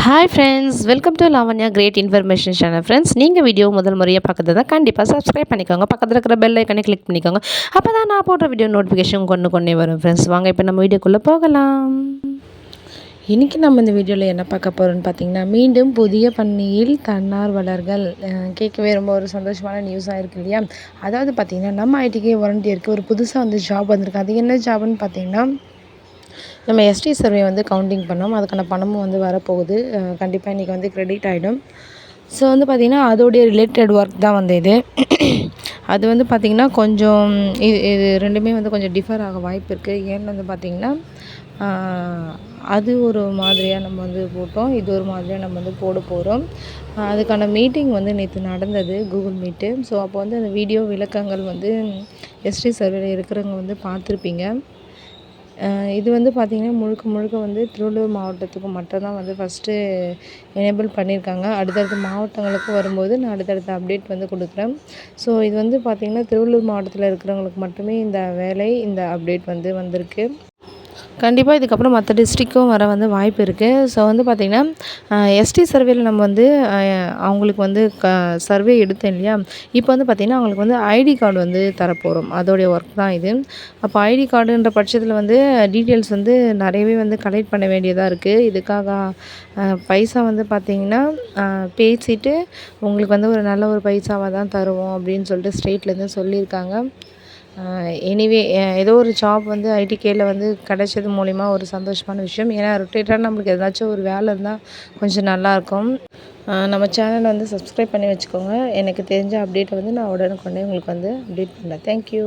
Hi friends welcome to Lavanya great information channel friends நீங்கள் video முதல் முறையாக பார்க்குறது தான் கண்டிப்பாக சப்ஸ்கிரைப் பண்ணிக்கோங்க. பக்கத்தில் இருக்கிற பெல் ஐக்கனை கிளிக் பண்ணிக்கோங்க. அப்போ தான் நான் போடுற வீடியோ நோட்டிஃபிகேஷன் கொண்டு கொண்டே வரும். ஃப்ரெண்ட்ஸ் வாங்க இப்போ நம்ம வீடியோக்குள்ளே போகலாம். இன்றைக்கி நம்ம இந்த வீடியோவில் என்ன பார்க்க போகிறோம்னு பார்த்தீங்கன்னா மீண்டும் புதிய பண்ணையில் தன்னார்வலர்கள் கேட்கவே ரொம்ப ஒரு சந்தோஷமான நியூஸாக இருக்கு இல்லையா? அதாவது பார்த்தீங்கன்னா நம்ம ஐடிகே வாலண்டியருக்கு ஒரு புதுசாக வந்து ஜாப் வந்திருக்கு. அது என்ன ஜாப்னு பார்த்தீங்கன்னா நம்ம எஸ்டி சர்வே வந்து கவுண்டிங் பண்ணோம். அதுக்கான பணமும் வந்து வரப்போகுது. கண்டிப்பாக இன்றைக்கி வந்து கிரெடிட் ஆகிடும் ஸோ வந்து பார்த்திங்கன்னா அதோடைய ரிலேட்டட் ஒர்க் தான் வந்து இது. அது வந்து பார்த்திங்கன்னா கொஞ்சம் இது இது ரெண்டுமே வந்து கொஞ்சம் டிஃபர் ஆக வாய்ப்பு இருக்குது ஏன்னு வந்து பார்த்திங்கன்னா அது ஒரு மாதிரியாக நம்ம வந்து போட்டோம். இது ஒரு மாதிரியாக நம்ம வந்து போட போகிறோம் அதுக்கான மீட்டிங் வந்து நேற்று நடந்தது கூகுள் மீட்டு ஸோ அப்போ வந்து அந்த வீடியோ விளக்கங்கள் வந்து எஸ்டி சர்வேல இருக்கிறவங்க வந்து பார்த்துருப்பீங்க. இது வந்து பார்த்திங்கன்னா முழுக்க முழுக்க வந்து திருவள்ளூர் மாவட்டத்துக்கு மட்டும்தான் வந்து ஃபஸ்ட்டு எனேபிள் பண்ணியிருக்காங்க அடுத்தடுத்த மாவட்டங்களுக்கு வரும்போது நான் அடுத்தடுத்த அப்டேட் வந்து கொடுக்குறேன். ஸோ இது வந்து பார்த்திங்கன்னா திருவள்ளூர் மாவட்டத்தில் இருக்கிறவங்களுக்கு மட்டுமே இந்த வேலை இந்த அப்டேட் வந்து வந்திருக்கு. கண்டிப்பாக இதுக்கப்புறம் மற்ற டிஸ்ட்ரிக்கும் வர வந்து வாய்ப்பு இருக்குது ஸோ வந்து பார்த்திங்கன்னா எஸ்டி சர்வேல நம்ம வந்து அவங்களுக்கு வந்து க சர்வே எடுத்தோம் இல்லையா? இப்போ வந்து பார்த்திங்கன்னா அவங்களுக்கு வந்து ஐடி கார்டு வந்து தரப்போகிறோம் அதோடைய ஒர்க் தான் இது. அப்போ ஐடி கார்டுன்ற பட்சத்தில் வந்து டீட்டெயில்ஸ் வந்து நிறையவே வந்து கலெக்ட் பண்ண வேண்டியதாக இருக்குது இதுக்காக பைசா வந்து பார்த்திங்கன்னா பேசிட்டு உங்களுக்கு வந்து ஒரு நல்ல ஒரு பைசாவாக தான் தருவோம் அப்படின்னு சொல்லிட்டு ஸ்டேட்லேருந்து சொல்லியிருக்காங்க. எனிவே ஏதோ ஒரு ஜாப் வந்து ஐடிகேயில் வந்து கிடைச்சது மூலிமா ஒரு சந்தோஷமான விஷயம். ஏன்னா ரொட்டேட்டாக நம்மளுக்கு ஏதாச்சும் ஒரு வேலை இருந்தால் கொஞ்சம் நல்லாயிருக்கும் நம்ம சேனலை வந்து சப்ஸ்கிரைப் பண்ணி வச்சுக்கோங்க. எனக்கு தெரிஞ்ச அப்டேட்டை வந்து நான் உடனுக்குடனே உங்களுக்கு வந்து அப்டேட் பண்ணேன் தேங்க்யூ